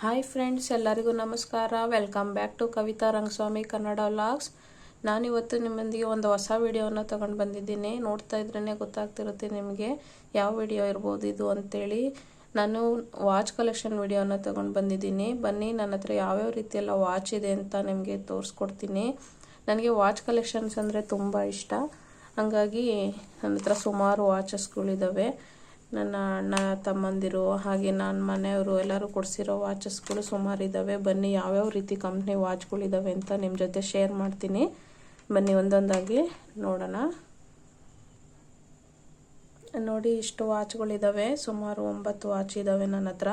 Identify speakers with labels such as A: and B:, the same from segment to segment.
A: Hi friends ಎಲ್ಲರಿಗೂ ನಮಸ್ಕಾರ. Welcome back to Kavitha Rangaswamy Kannada vlogs ನಾನಿವತ್ತು ನಿಮ್ಮೊಂದಿಗೆ ಒಂದು ಹೊಸ ವಿಡಿಯೋನ ತೊಗೊಂಡು ಬಂದಿದ್ದೀನಿ. ನೋಡ್ತಾ ಇದ್ರೇ ಗೊತ್ತಾಗ್ತಿರುತ್ತೆ ನಿಮಗೆ ಯಾವ ವಿಡಿಯೋ ಇರ್ಬೋದು ಇದು ಅಂತೇಳಿ. ನಾನು ವಾಚ್ ಕಲೆಕ್ಷನ್ ವಿಡಿಯೋನ ತೊಗೊಂಡು ಬಂದಿದ್ದೀನಿ. ಬನ್ನಿ, ನನ್ನ ಹತ್ರ ಯಾವ್ಯಾವ ರೀತಿಯೆಲ್ಲ ವಾಚ್ ಇದೆ ಅಂತ ನಿಮಗೆ ತೋರಿಸ್ಕೊಡ್ತೀನಿ. ನನಗೆ ವಾಚ್ ಕಲೆಕ್ಷನ್ಸ್ ಅಂದರೆ ತುಂಬ ಇಷ್ಟ. ಹಾಗಾಗಿ ನನ್ನ ಹತ್ರ ಸುಮಾರು ವಾಚಸ್ಗಳಿದ್ದಾವೆ ನನ್ನ ಅಣ್ಣ, ತಮ್ಮಂದಿರು ಹಾಗೆ ನನ್ನ ಮನೆಯವರು ಎಲ್ಲರೂ ಕೊಡಿಸಿರೋ ವಾಚಸ್ಗಳು ಸುಮಾರು ಇದ್ದಾವೆ ಬನ್ನಿ, ಯಾವ್ಯಾವ ರೀತಿ ಕಂಪ್ನಿ ವಾಚ್ಗಳಿದ್ದಾವೆ ಅಂತ ನಿಮ್ಮ ಜೊತೆ ಶೇರ್ ಮಾಡ್ತೀನಿ. ಬನ್ನಿ, ಒಂದೊಂದಾಗಿ ನೋಡೋಣ. ನೋಡಿ, ಇಷ್ಟು ವಾಚ್ಗಳಿದ್ದಾವೆ ಸುಮಾರು ಒಂಬತ್ತು ವಾಚ್ ಇದ್ದಾವೆ ನನ್ನ ಹತ್ರ.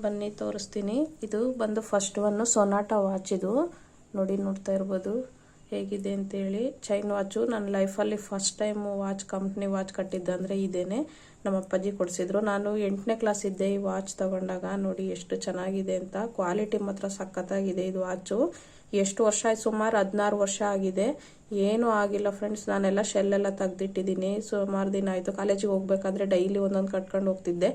A: ಬನ್ನಿ, ತೋರಿಸ್ತೀನಿ. ಇದು ಬಂದು ಫಸ್ಟ್ ಒನ್ನು ಸೊನಾಟ ವಾಚ್ ಇದು. ನೋಡಿ, ನೋಡ್ತಾ ಇರ್ಬೋದು. ಹೇಗಿದೆ ಅಂತೇಳಿ, ಚೈನ್ ವಾಚು. ನನ್ನ ಲೈಫಲ್ಲಿ first time watch company watch ಕಟ್ಟಿದ್ದಂದರೆ ಇದೇನೆ. ನಮ್ಮ ಅಪ್ಪಾಜಿ ಕೊಡಿಸಿದ್ರು. ನಾನು ಎಂಟನೇ ಕ್ಲಾಸ್ ಇದ್ದೆ ಈ ವಾಚ್ ತಗೊಂಡಾಗ. ನೋಡಿ ಎಷ್ಟು ಚೆನ್ನಾಗಿದೆ ಅಂತ. ಕ್ವಾಲಿಟಿ ಮಾತ್ರ ಸಖತ್ತಾಗಿದೆ ಇದು ವಾಚು ಎಷ್ಟು ವರ್ಷ ಆಯ್ತು? ಸುಮಾರು ಹದಿನಾರು ವರ್ಷ ಆಗಿದೆ. ಏನೂ ಆಗಿಲ್ಲ ಫ್ರೆಂಡ್ಸ್ ನಾನೆಲ್ಲ ಶೆಲ್ಲೆಲ್ಲ ತೆಗ್ದಿಟ್ಟಿದ್ದೀನಿ. ಸುಮಾರು ದಿನ ಆಯಿತು. ಕಾಲೇಜಿಗೆ ಹೋಗ್ಬೇಕಾದ್ರೆ ಡೈಲಿ ಒಂದೊಂದು ಕಟ್ಕೊಂಡು ಹೋಗ್ತಿದ್ದೆ.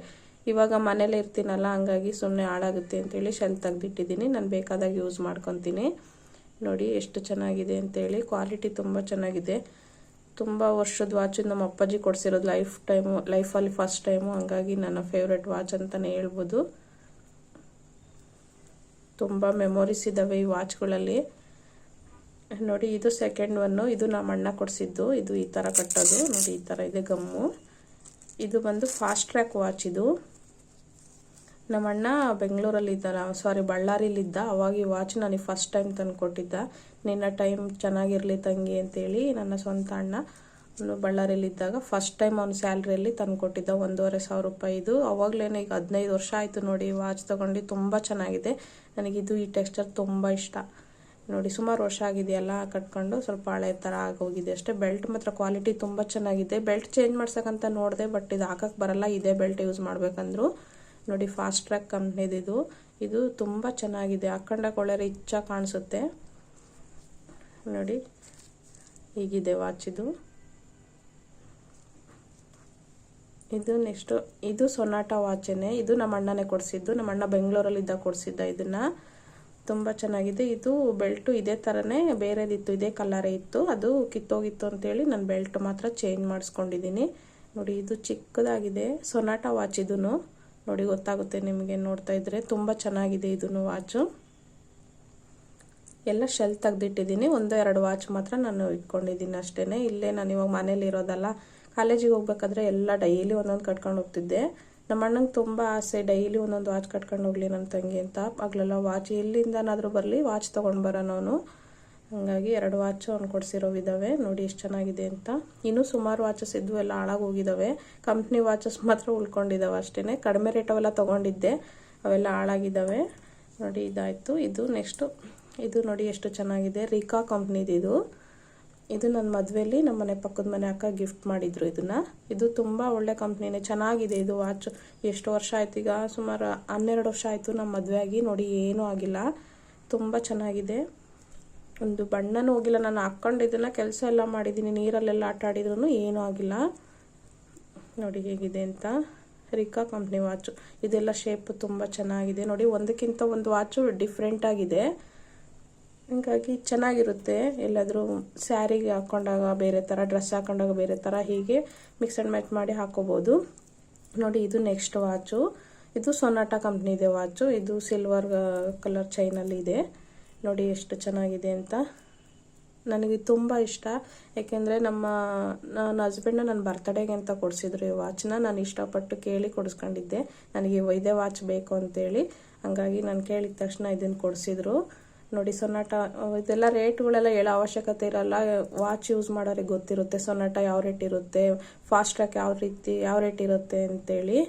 A: ಇವಾಗ ಮನೇಲೇ ಇರ್ತೀನಲ್ಲ, ಹಂಗಾಗಿ ಸುಮ್ಮನೆ ಹಾಳಾಗುತ್ತೆ ಅಂತೇಳಿ ಶೆಲ್ ತೆಗ್ದಿಟ್ಟಿದ್ದೀನಿ. ನಾನು ಬೇಕಾದಾಗ ಯೂಸ್ ಮಾಡ್ಕೊತೀನಿ. ನೋಡಿ ಎಷ್ಟು ಚೆನ್ನಾಗಿದೆ ಅಂತೇಳಿ. ಕ್ವಾಲಿಟಿ ತುಂಬ ಚೆನ್ನಾಗಿದೆ. ತುಂಬ ವರ್ಷದ ವಾಚ್ ನಮ್ಮ ಅಪ್ಪಾಜಿ ಕೊಡಿಸಿರೋದು ಲೈಫ್ ಟೈಮು ಲೈಫಲ್ಲಿ ಫಸ್ಟ್ ಟೈಮು ಹಂಗಾಗಿ ನನ್ನ ಫೇವ್ರೆಟ್ ವಾಚ್ ಅಂತಲೇ ಹೇಳ್ಬೋದು. ತುಂಬ ಮೆಮೊರೀಸ್ ಇದ್ದಾವೆ ಈ ವಾಚ್ಗಳಲ್ಲಿ ನೋಡಿ, ಇದು ಸೆಕೆಂಡ್ ಒನ್ನು ಇದು ನಮ್ಮ ಅಣ್ಣ ಕೊಡಿಸಿದ್ದು. ಇದು ಈ ಥರ ಕಟ್ಟೋದು. ನೋಡಿ, ಈ ಥರ ಇದೆ ಗಮ್ಮು. ಇದು ಬಂದು ಫಾಸ್ಟ್ ಟ್ರ್ಯಾಕ್ ವಾಚ್ ಇದು. ನಮ್ಮ ಅಣ್ಣ ಬೆಂಗಳೂರಲ್ಲಿದ್ದ ಸಾರಿ ಬಳ್ಳಾರಿಲಿದ್ದ ಅವಾಗ ಈ ವಾಚ್ ನನಗೆ ಫಸ್ಟ್ ಟೈಮ್ ತಂದು ಕೊಟ್ಟಿದ್ದ. ನಿನ್ನ ಟೈಮ್ ಚೆನ್ನಾಗಿರಲಿ ತಂಗಿ ಅಂತೇಳಿ ನನ್ನ ಸ್ವಂತ ಅಣ್ಣ ಬಳ್ಳಾರಿಲಿದ್ದಾಗ ಫಸ್ಟ್ ಟೈಮ್ ಅವ್ನು ಸ್ಯಾಲ್ರಿಯಲ್ಲಿ ತಂದು ಕೊಟ್ಟಿದ್ದ. ಒಂದೂವರೆ ಸಾವಿರ ರೂಪಾಯಿ ಇದು. ಅವಾಗಲೇ ಈಗ ಹದಿನೈದು ವರ್ಷ ಆಯಿತು ನೋಡಿ ವಾಚ್ ತೊಗೊಂಡು. ತುಂಬ ಚೆನ್ನಾಗಿದೆ. ನನಗಿದು ಈ ಟೆಕ್ಸ್ಚರ್ ತುಂಬ ಇಷ್ಟ. ನೋಡಿ, ಸುಮಾರು ವರ್ಷ ಆಗಿದೆಯಲ್ಲ, ಕಟ್ಕೊಂಡು ಸ್ವಲ್ಪ ಹಳೆ ಥರ ಆಗೋಗಿದೆ ಅಷ್ಟೇ. ಬೆಲ್ಟ್ ಮಾತ್ರ ಕ್ವಾಲಿಟಿ ತುಂಬ ಚೆನ್ನಾಗಿದೆ. ಬೆಲ್ಟ್ ಚೇಂಜ್ ಮಾಡ್ಸಕ್ಕಂತ ನೋಡಿದೆ ಬಟ್ ಇದು ಹಾಕಕ್ಕೆ ಬರಲ್ಲ. ಇದೇ ಬೆಲ್ಟ್ ಯೂಸ್ ಮಾಡ್ಬೇಕಂದ್ರು. ನೋಡಿ ಫಾಸ್ಟ್ ಟ್ರ್ಯಾಕ್ ಕಂಪ್ನಿದಿದು ಇದು. ತುಂಬ ಚೆನ್ನಾಗಿದೆ. ಹಾಕೊಂಡಾಗ ಕೊಳ್ಳೆ ರಿಚ್ಚ ಕಾಣಿಸುತ್ತೆ. ನೋಡಿ, ಹೀಗಿದೆ ವಾಚ್ ಇದು. ಇದು ನೆಕ್ಸ್ಟು ಇದು ಸೊನಾಟ ವಾಚೇನೆ ಇದು ನಮ್ಮ ಅಣ್ಣನೇ ಕೊಡಿಸಿದ್ದು. ನಮ್ಮ ಅಣ್ಣ ಬೆಂಗಳೂರಲ್ಲಿದ್ದ ಕೊಡಿಸಿದ್ದ ಇದನ್ನು. ತುಂಬ ಚೆನ್ನಾಗಿದೆ. ಇದು ಬೆಲ್ಟು ಇದೇ ಥರನೇ ಬೇರೆದಿತ್ತು, ಇದೇ ಕಲರೇ ಇತ್ತು. ಅದು ಕಿತ್ತೋಗಿತ್ತು ಅಂತೇಳಿ ನಾನು ಬೆಲ್ಟ್ ಮಾತ್ರ ಚೇಂಜ್ ಮಾಡಿಸ್ಕೊಂಡಿದ್ದೀನಿ. ನೋಡಿ, ಇದು ಚಿಕ್ಕದಾಗಿದೆ. ಸೊನಾಟ ವಾಚ್ ಇದೂ ನೋಡಿ ಗೊತ್ತಾಗುತ್ತೆ ನಿಮಗೆ ನೋಡ್ತಾ ಇದ್ರೆ. ತುಂಬ ಚೆನ್ನಾಗಿದೆ ಇದನ್ನು ವಾಚು. ಎಲ್ಲ ಶೆಲ್ ತೆಗೆದಿಟ್ಟಿದ್ದೀನಿ. ಒಂದು, ಎರಡು ವಾಚ್ ಮಾತ್ರ ನಾನು ಇಟ್ಕೊಂಡಿದ್ದೀನಿ ಅಷ್ಟೇ ಇಲ್ಲೇ ನಾನು ಇವಾಗ ಮನೇಲಿ ಇರೋದಲ್ಲ, ಕಾಲೇಜಿಗೆ ಹೋಗ್ಬೇಕಾದ್ರೆ ಎಲ್ಲ ಡೈಲಿ ಒಂದೊಂದು ಕಟ್ಕೊಂಡು ಹೋಗ್ತಿದ್ದೆ. ನಮ್ಮ ಅಣ್ಣಂಗೆ ತುಂಬ ಆಸೆ ಡೈಲಿ ಒಂದೊಂದು ವಾಚ್ ಕಟ್ಕೊಂಡು ಹೋಗ್ಲಿ ನನ್ನ ತಂಗಿ ಅಂತ. ಆಗ್ಲೆಲ್ಲ ವಾಚ್ ಎಲ್ಲಿಂದನಾದರೂ ಬರಲಿ, ವಾಚ್ ತೊಗೊಂಡು ಬರೋನವನು. ಹಾಗಾಗಿ ಎರಡು ವಾಚು ಅವ್ನು ಕೊಡಿಸಿರೋವಿದ್ದಾವೆ ನೋಡಿ ಎಷ್ಟು ಚೆನ್ನಾಗಿದೆ ಅಂತ. ಇನ್ನೂ ಸುಮಾರು ವಾಚಸ್ ಇದ್ವು ಎಲ್ಲ ಹಾಳಾಗೋಗಿದ್ದಾವೆ ಕಂಪ್ನಿ ವಾಚಸ್ ಮಾತ್ರ ಉಳ್ಕೊಂಡಿದ್ದಾವೆ ಅಷ್ಟೇ ಕಡಿಮೆ ರೇಟ್ ಅವೆಲ್ಲ ತೊಗೊಂಡಿದ್ದೆ. ಅವೆಲ್ಲ ಹಾಳಾಗಿದ್ದಾವೆ ನೋಡಿ, ಇದಾಯಿತು. ಇದು ನೆಕ್ಸ್ಟು. ಇದು ನೋಡಿ ಎಷ್ಟು ಚೆನ್ನಾಗಿದೆ. ರಿಕಾ ಕಂಪ್ನಿದು ಇದು. ಇದು ನನ್ನ ಮದುವೆಯಲ್ಲಿ ನಮ್ಮ ಮನೆ ಪಕ್ಕದ ಮನೆ ಅಕ್ಕ ಗಿಫ್ಟ್ ಮಾಡಿದ್ರು ಇದನ್ನು. ಇದು ತುಂಬ ಒಳ್ಳೆ ಕಂಪ್ನಿನೇ. ಚೆನ್ನಾಗಿದೆ ಇದು ವಾಚ್. ಎಷ್ಟು ವರ್ಷ ಆಯ್ತು ಈಗ? ಸುಮಾರು ಹನ್ನೆರಡು ವರ್ಷ ಆಯಿತು ನಮ್ಮ ಮದುವೆ ಆಗಿ. ನೋಡಿ, ಏನೂ ಆಗಿಲ್ಲ. ತುಂಬ ಚೆನ್ನಾಗಿದೆ. ಒಂದು ಬಣ್ಣನೂ ಹೋಗಿಲ್ಲ. ನಾನು ಹಾಕ್ಕೊಂಡು ಇದನ್ನು ಕೆಲಸ ಎಲ್ಲ ಮಾಡಿದ್ದೀನಿ. ನೀರಲ್ಲೆಲ್ಲ ಆಟ ಆಡಿದ್ರು ಏನೂ ಆಗಿಲ್ಲ. ನೋಡಿ ಹೇಗಿದೆ ಅಂತ. ರಿಕಾ ಕಂಪ್ನಿ ವಾಚು ಇದೆಲ್ಲ ಶೇಪ್ ತುಂಬ ಚೆನ್ನಾಗಿದೆ. ನೋಡಿ, ಒಂದಕ್ಕಿಂತ ಒಂದು ವಾಚು ಡಿಫ್ರೆಂಟ್ ಆಗಿದೆ. ಹೀಗಾಗಿ ಚೆನ್ನಾಗಿರುತ್ತೆ. ಎಲ್ಲಾದರೂ ಸ್ಯಾರಿಗೆ ಹಾಕ್ಕೊಂಡಾಗ ಬೇರೆ ಥರ ಡ್ರೆಸ್ ಹಾಕೊಂಡಾಗ ಬೇರೆ ಥರ ಹೀಗೆ ಮಿಕ್ಸ್ ಆ್ಯಂಡ್ ಮ್ಯಾಚ್ ಮಾಡಿ ಹಾಕೋಬೋದು. ನೋಡಿ, ಇದು ನೆಕ್ಸ್ಟ್ ವಾಚು ಇದು ಸೊನಾಟ ಕಂಪ್ನಿದೆ ವಾಚು ಇದು ಸಿಲ್ವರ್ ಕಲರ್ ಚೈನಲ್ಲಿ ಇದೆ. ನೋಡಿ ಎಷ್ಟು ಚೆನ್ನಾಗಿದೆ ಅಂತ. ನನಗೆ ತುಂಬ ಇಷ್ಟ. ಯಾಕೆಂದರೆ ನಮ್ಮ, ನನ್ನ ಹಸ್ಬೆಂಡ್ನ ನನ್ನ ಬರ್ತಡೇಗೆ ಅಂತ ಕೊಡಿಸಿದ್ರು ಈ ವಾಚನ್ನ ನಾನು ಇಷ್ಟಪಟ್ಟು ಕೇಳಿ ಕೊಡಿಸ್ಕೊಂಡಿದ್ದೆ. ನನಗೆ ವೈದ್ಯ ವಾಚ್ ಬೇಕು ಅಂತೇಳಿ. ಹಂಗಾಗಿ ನಾನು ಕೇಳಿದ ತಕ್ಷಣ ಇದನ್ನು ಕೊಡಿಸಿದ್ರು. ನೋಡಿ ಸೊನಾಟ, ಇದೆಲ್ಲ ರೇಟ್ಗಳೆಲ್ಲ ಹೇಳೋ ಅವಶ್ಯಕತೆ ಇರಲ್ಲ. ವಾಚ್ ಯೂಸ್ ಮಾಡೋರಿಗೆ ಗೊತ್ತಿರುತ್ತೆ ಸೊನಾಟ ಯಾವ ರೇಟ್ ಇರುತ್ತೆ ಫಾಸ್ಟ್ ಟ್ರ್ಯಾಕ್ ಯಾವ ರೀತಿ, ಯಾವ ರೇಟ್ ಇರುತ್ತೆ ಅಂತೇಳಿ.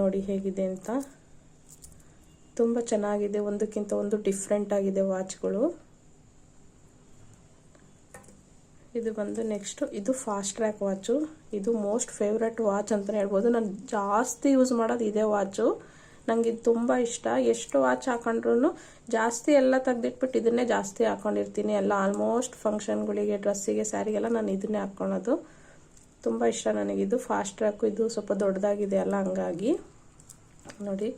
A: ನೋಡಿ ಹೇಗಿದೆ ಅಂತ. ತುಂಬ ಚೆನ್ನಾಗಿದೆ. ಒಂದಕ್ಕಿಂತ ಒಂದು ಡಿಫ್ರೆಂಟ್ ಆಗಿದೆ ವಾಚ್ಗಳು ಇದು ಬಂದು ನೆಕ್ಸ್ಟು ಇದು ಫಾಸ್ಟ್ ಟ್ರ್ಯಾಕ್ ವಾಚು ಇದು ಮೋಸ್ಟ್ ಫೇವ್ರೆಟ್ ವಾಚ್ ಅಂತಲೇ ಹೇಳ್ಬೋದು. ನಾನು ಜಾಸ್ತಿ ಯೂಸ್ ಮಾಡೋದು ಇದೇ ವಾಚು ನನಗೆ ಇದು ತುಂಬ ಇಷ್ಟ. ಎಷ್ಟು ವಾಚ್ ಹಾಕೊಂಡ್ರು ಜಾಸ್ತಿ ಎಲ್ಲ ತೆಗ್ದಿಟ್ಬಿಟ್ಟು ಇದನ್ನೇ ಜಾಸ್ತಿ ಹಾಕೊಂಡಿರ್ತೀನಿ. ಎಲ್ಲ ಆಲ್ಮೋಸ್ಟ್ ಫಂಕ್ಷನ್ಗಳಿಗೆ ಡ್ರೆಸ್ಸಿಗೆ ಸ್ಯಾರಿಗೆಲ್ಲ ನಾನು ಇದನ್ನೇ ಹಾಕ್ಕೊಳೋದು ತುಂಬ ಇಷ್ಟ ನನಗಿದು ಫಾಸ್ಟ್ ಟ್ರ್ಯಾಕು ಇದು ಸ್ವಲ್ಪ ದೊಡ್ಡದಾಗಿದೆ ಅಲ್ಲ ಹಂಗಾಗಿ. ನೋಡಿ.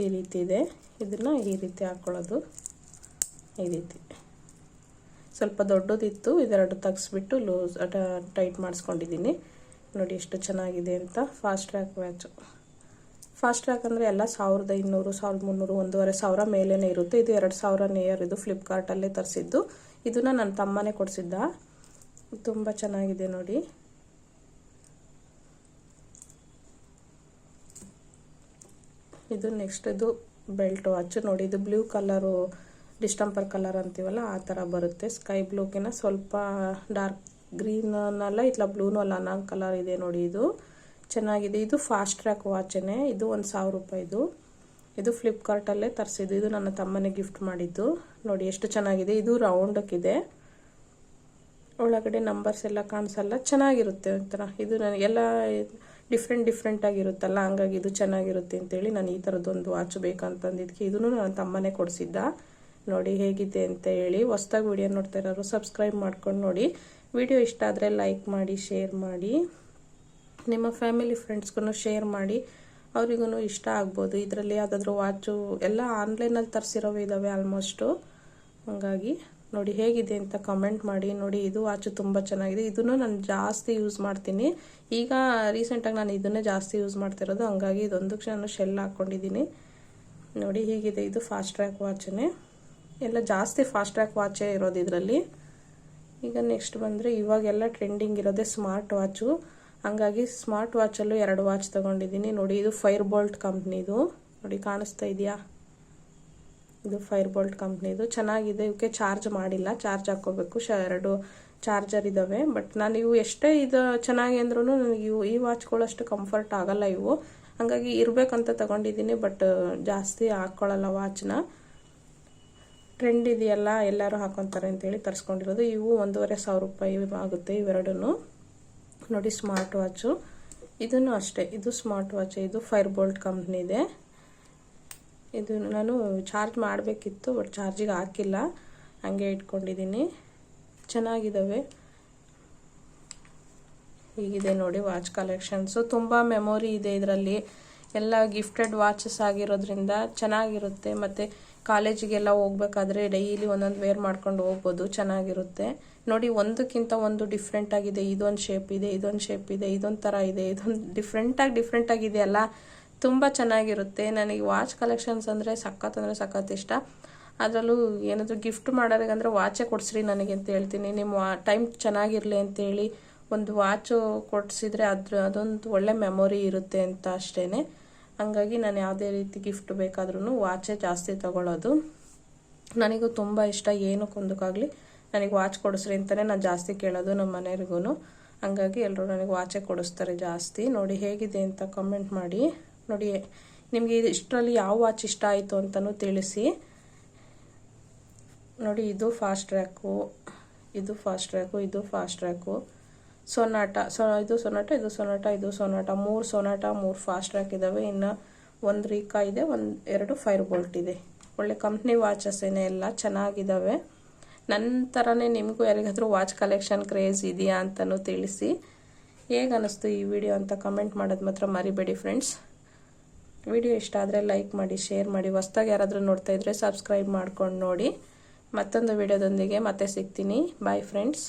A: ಈ ರೀತಿ ಇದೆ. ಇದನ್ನು ಈ ರೀತಿ ಹಾಕ್ಕೊಳ್ಳೋದು ಈ ರೀತಿ. ಸ್ವಲ್ಪ ದೊಡ್ಡದಿತ್ತು, ಇದೆರಡು ತೆಗೆಸ್ಬಿಟ್ಟು ಲೂಸ್ ಟೈಟ್ ಮಾಡಿಸ್ಕೊಂಡಿದ್ದೀನಿ. ನೋಡಿ ಎಷ್ಟು ಚೆನ್ನಾಗಿದೆ ಅಂತ. Fastrack watch Fastrack ಅಂದರೆ ಎಲ್ಲ ಸಾವಿರದ ಇನ್ನೂರು, ಸಾವಿರದ ಮುನ್ನೂರು, ಒಂದೂವರೆ ಸಾವಿರ ಮೇಲೇ ಇರುತ್ತೆ. ಇದು ಎರಡು ಸಾವಿರ ನಿಯರ್ ಇದು ಫ್ಲಿಪ್ಕಾರ್ಟಲ್ಲೇ ತರಿಸಿದ್ದು. ಇದನ್ನು ನನ್ನ ತಮ್ಮನೇ ಕೊಡಿಸಿದ್ದ. ತುಂಬ ಚೆನ್ನಾಗಿದೆ ನೋಡಿ. ಇದು ನೆಕ್ಸ್ಟ್ ಇದು ಬೆಲ್ಟ್ ವಾಚ್ ನೋಡಿ, ಇದು ಬ್ಲೂ ಕಲರು ಡಿಸ್ಟಂಪರ್ ಕಲರ್ ಅಂತೀವಲ್ಲ, ಆ ಥರ ಬರುತ್ತೆ. ಸ್ಕೈ ಬ್ಲೂಕಿನ ಸ್ವಲ್ಪ ಡಾರ್ಕ್ ಗ್ರೀನಲ್ಲ ಇಲ್ಲ ಬ್ಲೂನೂ ಅಲ್ಲ ನಾಲ್ಕು ಕಲರ್ ಇದೆ ನೋಡಿ ಇದು. ಚೆನ್ನಾಗಿದೆ. ಇದು ಫಾಸ್ಟ್ ಟ್ರ್ಯಾಕ್ ವಾಚನೇ ಇದು ಒಂದು ಸಾವಿರ ರೂಪಾಯಿದು ಇದು. ಫ್ಲಿಪ್ಕಾರ್ಟಲ್ಲೇ ತರಿಸಿದ್ದು. ಇದು ನನ್ನ ತಮ್ಮನೇ ಗಿಫ್ಟ್ ಮಾಡಿದ್ದು. ನೋಡಿ, ಎಷ್ಟು ಚೆನ್ನಾಗಿದೆ. ಇದು ರೌಂಡಕ್ಕಿದೆ ಒಳಗಡೆ ನಂಬರ್ಸ್ ಎಲ್ಲ ಕಾಣಿಸಲ್ಲ. ಚೆನ್ನಾಗಿರುತ್ತೆ ಒಂಥರ. ಇದು ನನಗೆಲ್ಲ ಡಿಫ್ರೆಂಟ್ ಆಗಿರುತ್ತಲ್ಲ, ಹಂಗಾಗಿ ಇದು ಚೆನ್ನಾಗಿರುತ್ತೆ ಅಂತೇಳಿ ನಾನು ಈ ಥರದ್ದೊಂದು ವಾಚ್ ಬೇಕಂತಂದಿದ್ದಕ್ಕೆ ಇದನ್ನು ನನ್ನ ತಮ್ಮನೇ ಕೊಡಿಸಿದ್ದ. ನೋಡಿ ಹೇಗಿದೆ ಅಂತ ಹೇಳಿ. ಹೊಸ್ದಾಗಿ ವಿಡಿಯೋ ನೋಡ್ತಾ ಇರೋರು ಸಬ್ಸ್ಕ್ರೈಬ್ ಮಾಡ್ಕೊಂಡು ನೋಡಿ. ವಿಡಿಯೋ ಇಷ್ಟ ಆದರೆ ಲೈಕ್ ಮಾಡಿ ಶೇರ್ ಮಾಡಿ. ನಿಮ್ಮ ಫ್ಯಾಮಿಲಿ ಫ್ರೆಂಡ್ಸ್ಗೂ ಶೇರ್ ಮಾಡಿ. ಅವರಿಗೂ ಇಷ್ಟ ಆಗ್ಬೋದು. ಇದರಲ್ಲಿ ಯಾವುದಾದ್ರೂ ವಾಚು ಎಲ್ಲ ಆನ್ಲೈನಲ್ಲಿ ತರಿಸಿರೋವು ಇದ್ದಾವೆ ಆಲ್ಮೋಸ್ಟು ಹಾಗಾಗಿ ನೋಡಿ ಹೇಗಿದೆ ಅಂತ ಕಮೆಂಟ್ ಮಾಡಿ, ನೋಡಿ ಇದು ವಾಚು ತುಂಬ ಚೆನ್ನಾಗಿದೆ. ಇದನ್ನು ನಾನು ಜಾಸ್ತಿ ಯೂಸ್ ಮಾಡ್ತೀನಿ. ಈಗ ರೀಸೆಂಟಾಗಿ ನಾನು ಇದನ್ನೇ ಜಾಸ್ತಿ ಯೂಸ್ ಮಾಡ್ತಿರೋದು. ಹಂಗಾಗಿ ಇದೊಂದು ನಾನು ಶೆಲ್ ಹಾಕ್ಕೊಂಡಿದ್ದೀನಿ ನೋಡಿ ಹೀಗಿದೆ ಇದು ಫಾಸ್ಟ್ ಟ್ರ್ಯಾಕ್ ವಾಚನೇ ಎಲ್ಲ ಜಾಸ್ತಿ ಫಾಸ್ಟ್ ಟ್ರ್ಯಾಕ್ ವಾಚೇ ಇರೋದು ಇದರಲ್ಲಿ. ಈಗ ನೆಕ್ಸ್ಟ್ ಬಂದರೆ ಇವಾಗೆಲ್ಲ ಟ್ರೆಂಡಿಂಗ್ ಇರೋದೇ ಸ್ಮಾರ್ಟ್ ವಾಚು ಹಂಗಾಗಿ ಸ್ಮಾರ್ಟ್ ವಾಚಲ್ಲೂ ಎರಡು ವಾಚ್ ತೊಗೊಂಡಿದ್ದೀನಿ. ನೋಡಿ ಇದು ಫೈರ್ ಬೋಲ್ಟ್ ಕಂಪ್ನಿದು ನೋಡಿ ಕಾಣಿಸ್ತಾ ಇದೆಯಾ? ಇದು ಫೈರ್ ಬೋಲ್ಟ್ ಕಂಪ್ನಿದು. ಚೆನ್ನಾಗಿದೆ. ಇವಕ್ಕೆ ಚಾರ್ಜ್ ಮಾಡಿಲ್ಲ. ಚಾರ್ಜ್ ಹಾಕೋಬೇಕು ಶ, ಎರಡು ಚಾರ್ಜರ್ ಇದಾವೆ. ಬಟ್ ನಾನು ಇವು ಎಷ್ಟೇ ಇದು ಚೆನ್ನಾಗಿ ಅಂದ್ರೂ ನನಗೆ ಇವು, ಈ ವಾಚ್ಗಳಷ್ಟು ಕಂಫರ್ಟ್ ಆಗಲ್ಲ ಇವು. ಹಾಗಾಗಿ ಇರಬೇಕಂತ ತಗೊಂಡಿದ್ದೀನಿ. ಬಟ್ ಜಾಸ್ತಿ ಹಾಕ್ಕೊಳ್ಳಲ್ಲ ವಾಚ್ನ. ಟ್ರೆಂಡ್ ಇದೆಯಲ್ಲ, ಎಲ್ಲರೂ ಹಾಕೊತಾರೆ ಅಂತೇಳಿ ತರಿಸ್ಕೊಂಡಿರೋದು. ಇವು ಒಂದೂವರೆ ಸಾವಿರ ರೂಪಾಯಿ ಆಗುತ್ತೆ ಇವೆರಡೂ ನೋಡಿ ಸ್ಮಾರ್ಟ್ ವಾಚು. ಇದನ್ನು ಅಷ್ಟೇ. ಇದು ಸ್ಮಾರ್ಟ್ ವಾಚ್. ಇದು ಫೈರ್ ಬೋಲ್ಟ್ ಕಂಪ್ನಿದೆ. ಇದು ನಾನು ಚಾರ್ಜ್ ಮಾಡಬೇಕಿತ್ತು, ಬಟ್ ಚಾರ್ಜಿಗೆ ಹಾಕಿಲ್ಲ. ಹಾಗೆ ಇಟ್ಕೊಂಡಿದ್ದೀನಿ. ಚೆನ್ನಾಗಿದ್ದಾವೆ ಹೀಗಿದೆ ನೋಡಿ ವಾಚ್ ಕಲೆಕ್ಷನ್ಸು ತುಂಬ ಮೆಮೊರಿ ಇದೆ ಇದರಲ್ಲಿ. ಎಲ್ಲ ಗಿಫ್ಟೆಡ್ ವಾಚಸ್ ಆಗಿರೋದ್ರಿಂದ ಚೆನ್ನಾಗಿರುತ್ತೆ. ಮತ್ತು ಕಾಲೇಜಿಗೆಲ್ಲ ಹೋಗ್ಬೇಕಾದ್ರೆ ಡೈಲಿ ಒಂದೊಂದು ವೇರ್ ಮಾಡ್ಕೊಂಡು ಹೋಗ್ಬೋದು, ಚೆನ್ನಾಗಿರುತ್ತೆ. ನೋಡಿ, ಒಂದಕ್ಕಿಂತ ಒಂದು ಡಿಫ್ರೆಂಟಾಗಿದೆ ಇದೊಂದು ಶೇಪ್ ಇದೆ, ಇದೊಂದು ಶೇಪ್ ಇದೆ, ಇದೊಂದು ಥರ ಇದೆ. ಇದೊಂದು ಡಿಫ್ರೆಂಟಾಗಿ ಡಿಫ್ರೆಂಟ್ ಆಗಿದೆಯಲ್ಲ ತುಂಬ ಚೆನ್ನಾಗಿರುತ್ತೆ. ನನಗೆ ವಾಚ್ ಕಲೆಕ್ಷನ್ಸ್ ಅಂದರೆ ಸಖತ್ ಅಂದರೆ ಸಖತ್ ಇಷ್ಟ. ಅದರಲ್ಲೂ ಏನಾದರೂ ಗಿಫ್ಟ್ ಮಾಡೋರಿಗಂದ್ರೆ ವಾಚೇ ಕೊಡಿಸ್ರಿ ನನಗೆ ಅಂತ ಹೇಳ್ತೀನಿ. ನಿಮ್ಮ ಟೈಮ್ ಚೆನ್ನಾಗಿರಲಿ ಅಂತೇಳಿ ಒಂದು ವಾಚು ಕೊಡಿಸಿದ್ರೆ ಅದ್ರ, ಅದೊಂದು ಒಳ್ಳೆ ಮೆಮೊರಿ ಇರುತ್ತೆ ಅಂತ ಅಷ್ಟೇ ಹಂಗಾಗಿ ನಾನು ಯಾವುದೇ ರೀತಿ ಗಿಫ್ಟ್ ಬೇಕಾದ್ರೂ ವಾಚೇ ಜಾಸ್ತಿ ತಗೊಳ್ಳೋದು. ನನಗೂ ತುಂಬ ಇಷ್ಟ. ಏನಕ್ಕೊಂದಕ್ಕಾಗಲಿ ನನಗೆ ವಾಚ್ ಕೊಡಿಸ್ರಿ ಅಂತಲೇ ನಾನು ಜಾಸ್ತಿ ಕೇಳೋದು ನಮ್ಮ ಮನೆಯವ್ರಿಗೂ ಹಂಗಾಗಿ ಎಲ್ಲರೂ ನನಗೆ ವಾಚೇ ಕೊಡಿಸ್ತಾರೆ ಜಾಸ್ತಿ. ನೋಡಿ ಹೇಗಿದೆ ಅಂತ ಕಮೆಂಟ್ ಮಾಡಿ. ನೋಡಿ, ನಿಮಗೆ ಇಷ್ಟರಲ್ಲಿ ಯಾವ ವಾಚ್ ಇಷ್ಟ ಆಯಿತು ಅಂತಲೂ ತಿಳಿಸಿ. ನೋಡಿ, ಇದು ಫಾಸ್ಟ್ ಟ್ರ್ಯಾಕು ಇದು ಫಾಸ್ಟ್ ಟ್ರ್ಯಾಕು ಇದು ಫಾಸ್ಟ್ ಟ್ರ್ಯಾಕು ಸೊನಾಟ, ಸೊ, ಇದು ಸೊನಾಟ ಇದು ಸೊನಾಟ ಇದು ಸೊನಾಟ. ಮೂರು ಸೊನಾಟ, ಮೂರು ಫಾಸ್ಟ್ ಟ್ರ್ಯಾಕ್ ಇದ್ದಾವೆ ಇನ್ನು ಒಂದು ರೀಕಾ ಇದೆ, ಒಂದು, ಎರಡು ಫೈರ್ ಬೋಲ್ಟ್ ಇದೆ. ಒಳ್ಳೆ ಕಂಪ್ನಿ ವಾಚಸ್ಸೇನೆ ಎಲ್ಲ ಚೆನ್ನಾಗಿದ್ದಾವೆ ನನ್ನ ಥರನೇ ನಿಮಗೂ ಯಾರಿಗಾದರೂ ವಾಚ್ ಕಲೆಕ್ಷನ್ ಕ್ರೇಜ್ ಇದೆಯಾ ಅಂತಲೂ ತಿಳಿಸಿ. ಹೇಗೆ ಅನ್ನಿಸ್ತು ಈ ವಿಡಿಯೋ ಅಂತ ಕಮೆಂಟ್ ಮಾಡೋದು ಮಾತ್ರ ಮರಿಬೇಡಿ ಫ್ರೆಂಡ್ಸ್ ವಿಡಿಯೋ ಇಷ್ಟ ಆದರೆ ಲೈಕ್ ಮಾಡಿ, ಶೇರ್ ಮಾಡಿ, ಹೊಸ್ದಾಗಿ ಯಾರಾದರೂ ನೋಡ್ತಾ ಇದ್ದರೆ ಸಬ್ಸ್ಕ್ರೈಬ್ ಮಾಡ್ಕೊಂಡು ನೋಡಿ. ಮತ್ತೊಂದು ವಿಡಿಯೋದೊಂದಿಗೆ ಮತ್ತೆ ಸಿಗ್ತೀನಿ. Bye friends